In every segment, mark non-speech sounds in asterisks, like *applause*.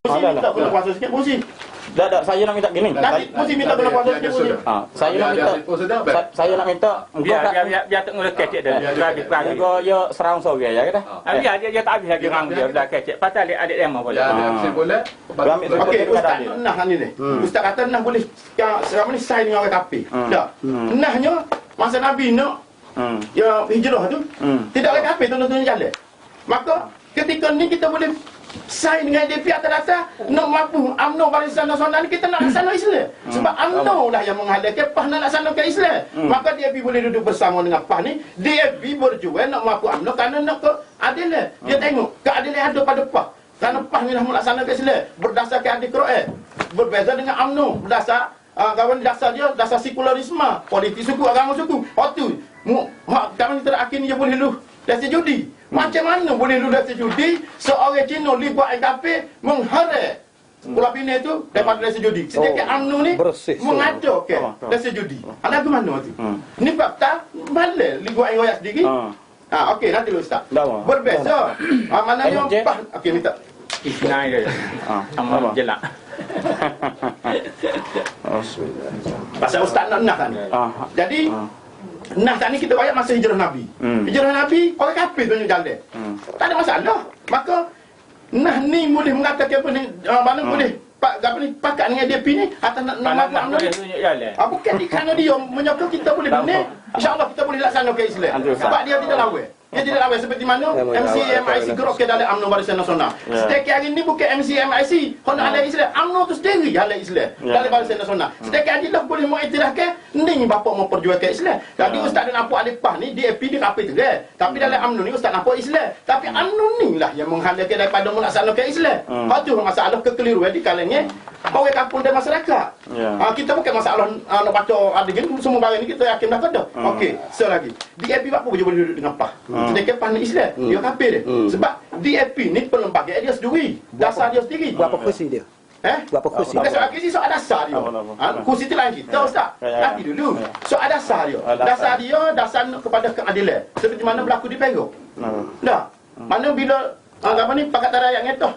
Mesti Alah, minta alah. kena puasa sikit, mesti. Dah, dah, saya nak minta gini. Nanti mesti minta kena puasa sikit, mesti. Ha, saya nak minta sa, saya nak minta engkau Biar kat biar biar, biar tak ngulek kecek dah. Biar Peragi peragi. engkau ya serang sorang ya kata. Ah, biar dia dia tak habis lagi orang dia dah kecek. Pasal adik adik demo boleh. Ya, ada Ah. ambil Okey, Ustaz nak ni ni. Ustaz kata nak boleh yang sekarang ni sign dengan orang kafir. Tak. Nahnya masa Nabi nak Hmm. ya hijrah tu Hmm. tidak orang kafir tuan-tuan jalan. Maka ketika ni kita boleh sign dengan DP atas-atas nak mampu UMNO Barisan Nasional ni kita nak laksana Islam. Sebab UMNO lah yang menghadirkan PAH nak laksanakan Islam. Maka DAP boleh duduk bersama dengan PAH ni. DAP berjuang nak mampu UMNO kerana nak keadilan. Dia tengok keadilan ada pada PAH. Kerana PAH ni dah melaksanakan Islam berdasarkan adik Quran. Berbeza dengan UMNO berdasar uh, kawan dasar dia dasar sekularisme, politik suku, agama suku. Waktu mu hak kawan kita akhir ni dia boleh lu dari judi. Macam mana boleh lu dari judi seorang Cina li buat kafe mengharai Pulau Pinang tu daripada dari judi. Sedangkan Oh, UMNO ni bersih. mengacau ke Oh, oh. dari judi. Ada ke mana tu? Hmm. Ni fakta balai li buat royak sendiri. Ha. Ah, okey nanti lu Ustaz. Berbeza. Ah, mana Eh, yang Encik. PAH okey minta. Isnai dia. Ha. Sama Apa? jelak. *laughs* Oh, Pasal Ustaz nak nak kan. Ah. Jadi Nah tak ni kita bayar masa hijrah Nabi. Hmm. Hijrah Nabi orang kafir tunjuk jalan. Hmm. Tak ada masalah. Maka nah ni boleh mengatakan apa ni uh, mana Hmm. boleh pak apa ni pakat dengan DP ni atas nak nak nak nak jalan. Ah bukan di kerana dia menyokong kita boleh benar. Insya-Allah kita boleh laksanakan Islam. Sebab dia tidak lawan. Dia tidak lawan seperti mana MCMIC gerok ke dalam UMNO Barisan Nasional. Ya. Setakat hari ni bukan MCMIC hendak ada Islam. UMNO tu sendiri ada Islam Ya. dalam Barisan Nasional. Setakat hari dah boleh mengiktirafkan ni bapak mau perjuangkan Islam. Jadi Ya. Ustaz dan nampak Alipah DAP dia kapit tu dia. Tapi dalam UMNO ni Ustaz nampak Islam. Tapi UMNO ni lah yang menghalalkan daripada melaksanakan Islam. Hmm. Lepas tu masalah kekeliruan di kalangan orang kampung dan masyarakat. Ya. Ah, kita bukan masalah uh, nak baca ada gini semua barang ni kita yakin dah kena. Hmm. Okey, selagi DAP apa pun boleh duduk dengan PAH. Hmm. Sedangkan PAH ni Islam, dia kafir dia. Sebab DAP ni pelembagaan dia sendiri, dasar dia sendiri. Berapa kursi dia? Eh? Berapa kursi? Bukan soal kursi, soal dasar dia. Apa, apa, Ha, apa. kursi tu lain kita, Ustaz. Nanti dulu. Ya. Soal dasar dia. Dasar. Dia, dasar kepada keadilan. Seperti mana berlaku di Perak. Hmm. Dah. Mana bila apa ni pakatan rakyat ngetah.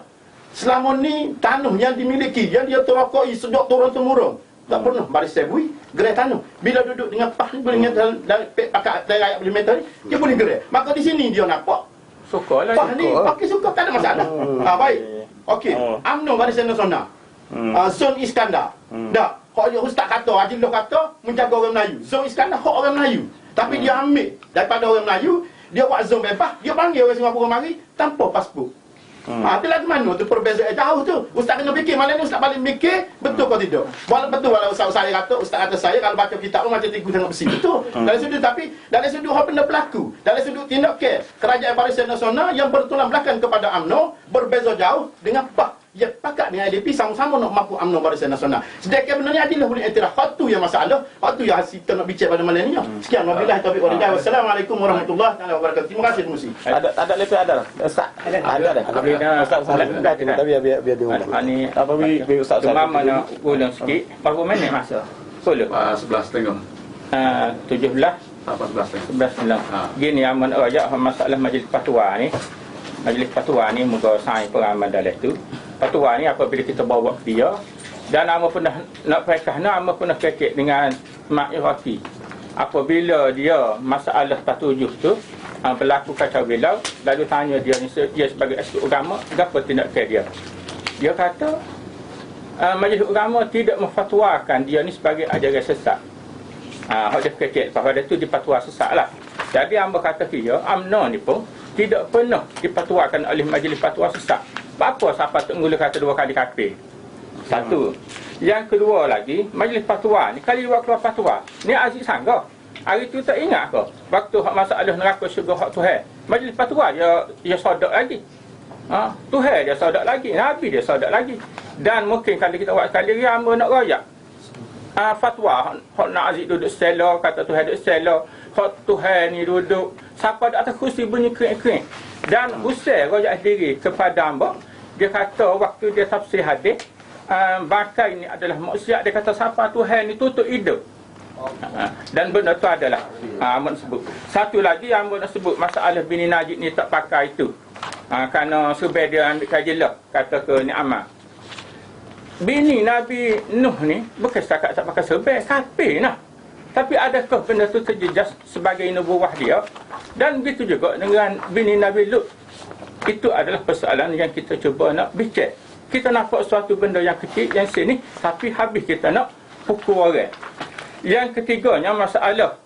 Selama ni tanah yang dimiliki yang dia terakoi sejak turun temurun. Tak Hmm. pernah baris sebui gerai tanah. Bila duduk dengan pah ni boleh dalam dalam pakat rakyat boleh meter ni, dia boleh gerai. Maka di sini dia nampak Suka lah. pah ni pakai suka tak ada masalah. Ha baik. Okey. Oh. UMNO Barisan Nasional. Hmm. Uh, Zon Iskandar. Hmm. Dah. Hak dia ustaz kata, Haji Loh kata menjaga orang Melayu. Zon Iskandar hak orang Melayu. Tapi dia ambil daripada orang Melayu, dia buat zon bebas, dia panggil orang Singapura mari tanpa pasport. Hmm. Ha, tu lagu mana tu perbezaan jauh tu. Ustaz kena fikir malam ni ustaz balik mikir betul ke tidak. Walau betul walau ustaz saya kata ustaz kata saya kalau baca kitab tu macam tigu tengok besi betul. Hmm. Dari sudut tapi dari sudut hak benda berlaku. Dari sudut tindakan kerajaan Barisan Nasional yang bertulang belakang kepada UMNO berbeza jauh dengan PAH yang pakat dengan ADP sama-sama nak mampu UMNO Barisan Nasional. Sedangkan benda ni adilah boleh iktiraf. Hak tu yang masalah. Hak tu yang kita nak bincang pada malam ni. Sekian wabillahi taufiq wal hidayah. Wassalamualaikum warahmatullahi wabarakatuh. Terima kasih Musi. Ada ada lebih ada. Ustaz. Ada ada. Dah. Ustaz Ustaz. Dah. Tapi biar biar biar dia Ada umum. ni. Apa bi bi Ustaz Ustaz. Demam mana ulang sikit. Berapa minit masa? Sepuluh. Ah, sebelas setengah. Ah, Tujuh belas. Apa sebelas setengah? Sebelas sembilan. Ha. Gini aman rajak masalah majlis fatwa ni. Majlis fatwa ni muka sains pengamal dalam tu. Fatwa ni apabila kita bawa dia dan nama pernah nak fikah nama pernah kekek dengan Mak Iraqi. Apabila dia masalah patujuh tu uh, berlaku kacau bilau lalu tanya dia ni dia sebagai ekspert agama apa tindakan dia dia kata uh, majlis agama tidak memfatwakan dia ni sebagai ajaran sesat Ah, hak dia kecil pada tu dipatwa sesat lah. Jadi hamba kata dia, UMNO ni pun tidak pernah dipatwakan oleh majlis fatwa sesat. Apa siapa tenggula kata dua kali kafir? Satu. Yang kedua lagi, majlis fatwa ni kali dua keluar fatwa. Ni Aziz Sangga. Hari tu tak ingat ke? Waktu hak masalah neraka syurga hak Tuhan. Majlis fatwa dia dia sodak lagi. Ha, Tuhan dia sodak lagi, Nabi dia sodak lagi. Dan mungkin kalau kita buat sekali hamba nak royak uh, fatwa hak nak aziz duduk stella kata Tuhan duduk stella hak Tuhan ni duduk siapa di atas kursi bunyi kering-kering dan usai rojak sendiri kepada hamba dia kata waktu dia tafsir hadis uh, bangkai ni adalah maksiat dia kata siapa Tuhan ni tutup hidup Ha, dan benda tu adalah ha, Ahmad sebut satu lagi yang nak sebut masalah bini Najib ni tak pakai itu ha, kerana sebaik dia ambil kaji lah kata ke ni amal bini Nabi Nuh ni bukan setakat tak pakai serban, kafir nah. Tapi adakah benda tu terjejas sebagai nubuah dia? Dan begitu juga dengan bini Nabi Lut. Itu adalah persoalan yang kita cuba nak bincang. Kita nampak suatu benda yang kecil yang sini tapi habis kita nak pukul orang. Yang ketiganya masalah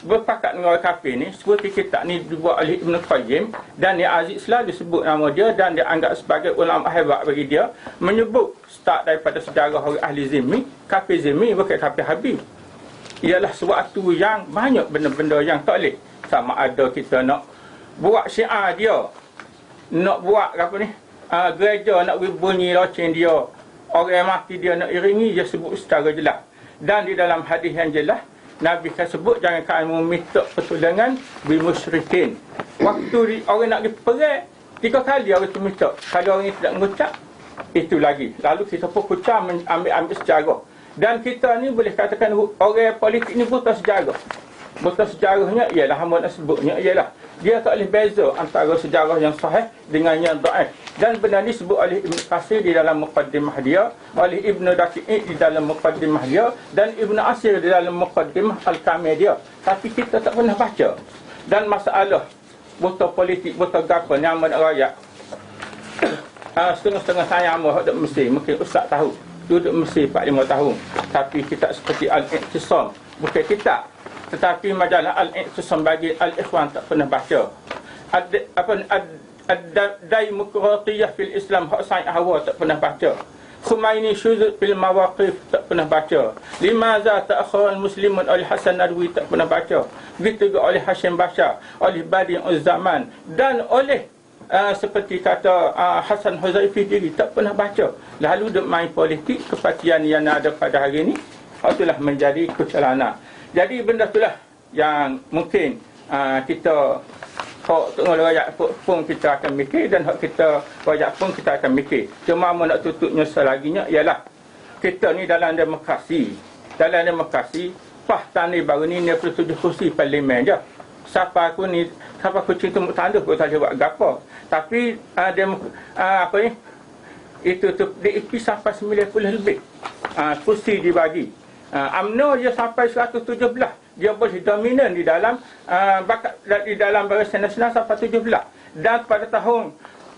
berpakat dengan orang kafir ni seperti kitab ni dibuat oleh Ibn Qayyim dan dia Aziz selalu sebut nama dia dan dia anggap sebagai ulama hebat bagi dia menyebut start daripada sejarah orang ahli zimmi kafir zimmi bukan kafir habib ialah sesuatu yang banyak benda-benda yang tak boleh sama ada kita nak buat syiar dia nak buat apa ni uh, gereja nak bunyi loceng dia orang mati dia nak iringi dia sebut secara jelas dan di dalam hadis yang jelas Nabi kan sebut jangan kamu minta pertolongan bi musyrikin. Waktu di, orang nak pergi perang, tiga kali orang tu minta. Kalau orang tidak mengucap, itu lagi. Lalu kita pun kucap ambil-ambil sejarah. Dan kita ni boleh katakan orang politik ni buta sejarah. Buta sejarahnya ialah hamba nak sebutnya ialah dia tak boleh beza antara sejarah yang sahih dengan yang dhaif. Dan benda ni sebut oleh Ibn Qasir di dalam muqaddimah dia, oleh Ibn Daqi'i di dalam muqaddimah dia dan Ibn Asir di dalam muqaddimah Al-Kamil dia. Tapi kita tak pernah baca. Dan masalah buta politik, buta gapa nak rakyat. Uh, *coughs* setengah-setengah saya amat duduk Mesir. Mungkin Ustaz tahu. Duduk Mesir 4-5 tahun. Tapi kita seperti Al-Iqtisam. Bukan kita tetapi majalah Al-Iqtisam bagi Al-Ikhwan tak pernah baca. Ad, apa Ad-Daimokratiyah fil Islam Hak Said Hawa tak pernah baca. Khumaini Syuzud fil Mawaqif tak pernah baca. Limaza ta'akhir muslimun oleh Hasan Nadwi tak pernah baca. Begitu juga oleh Hashim Bashar, oleh Badi Zaman dan oleh uh, seperti kata uh, Hasan Huzaifi diri tak pernah baca. Lalu dia main politik kepatian yang ada pada hari ini. Itulah menjadi kecelanan. Jadi benda itulah yang mungkin uh, kita hak tengah rakyat pun kita akan mikir dan hak kita rakyat pun kita akan mikir. Cuma mau nak tutupnya selaginya ialah kita ni dalam demokrasi. Dalam demokrasi, pah tani baru ni ni perlu tujuh kursi parlimen je. Siapa aku ni, siapa aku cinta muk tanda aku tak buat gapo. Tapi uh, dem, uh, apa ni? Itu tu DIP sampai 90 lebih. Uh, kursi dibagi. UMNO dia sampai 117. Dia boleh dominan di dalam uh, di dalam Barisan Nasional sampai 17. Dan pada tahun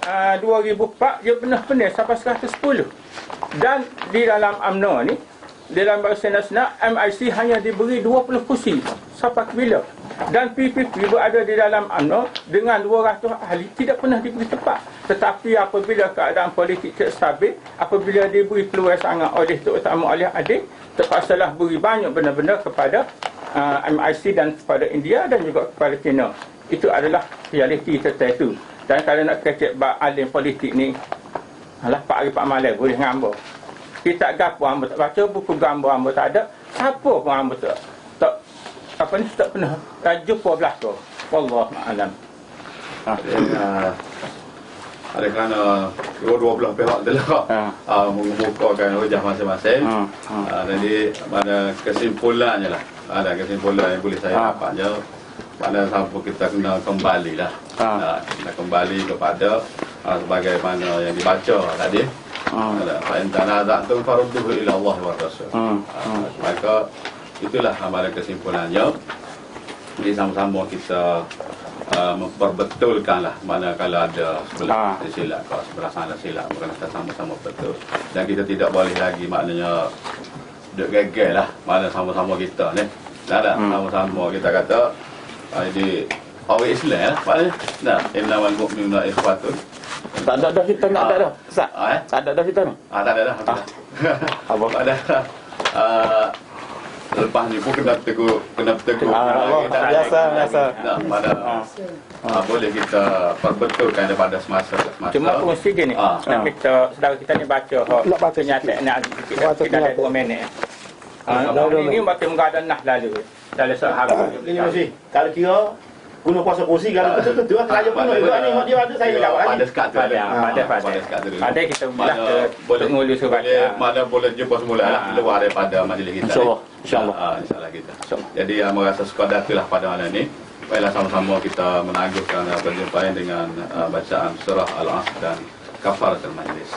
uh, 2004 dia benar-benar sampai 110. Dan di dalam UMNO ni dalam Barisan Nasional MIC hanya diberi 20 kursi. Sampai bila? Dan PPP berada di dalam UMNO dengan 200 ahli tidak pernah diberi tempat. Tetapi apabila keadaan politik tidak stabil, apabila diberi peluang sangat oleh terutama oleh adik, terpaksalah beri banyak benda-benda kepada uh, MIC dan kepada India dan juga kepada China. Itu adalah realiti tertentu. Dan kalau nak kecek alim politik ni, alah Pak Ari Pak Malai boleh ngambil. Kita gapo hamba tak baca, buku gambar hamba tak ada. Siapa pun tak, tak apa ni tak pernah tak jumpa belah tu. Wallahu a'lam. Ha. Uh, ada kerana dua-dua belah pihak telah ha. uh, mengemukakan hujah masing-masing. Ha. Ha. Uh, jadi pada kesimpulannya lah. Ada kesimpulan yang boleh saya ha. dapat je. Pada sampai kita kena kembali lah. Ha. Uh, kena kembali kepada uh, sebagaimana yang dibaca tadi. Ha. Tanaza'tum farudduhu ila Allah wa Rasul. Ha. Uh, maka itulah pada kesimpulannya. Jadi sama-sama kita uh, memperbetulkan lah mana kalau ada sebelah ha. silap. Kalau sebelah sana silap bukan kita sama-sama betul. Dan kita tidak boleh lagi maknanya duduk geger lah mana sama-sama kita ni. Dah dah hmm. sama-sama kita kata uh, jadi orang Islam lah maknanya nah innamal mu'minuna ikhwatun. Tak ada dah kita nak ada. Dah Ustaz ah, eh? tak ada dah kita ni ah, tak ada dah. Ah. *laughs* apa ada. Uh, lepas ni pun kena tegur kena tegur. Ah, lagi, biasa biasa. nah, pada ah. Ah, boleh kita perbetulkan daripada semasa ke semasa. Cuma aku mesti gini ah. nak kita saudara kita ni baca nak baca kenyataan nak kita kita ada 2 minit ah, ini macam mengadang nah lalu dalam sahabat ini mesti kalau kira guna kuasa kursi kalau betul betul lah kerajaan penuh. juga ni dia ada saya jawab lagi pada sekat tu pada pada pada pada kita belah ke boleh ngulu sebab mana boleh jumpa semula lah luar daripada majlis kita insyaallah insyaallah. Insyaallah kita. Jadi merasa sekadar itulah pada malam ni baiklah sama-sama kita menangguhkan perjumpaan dengan bacaan surah al-asr dan kafaratul majlis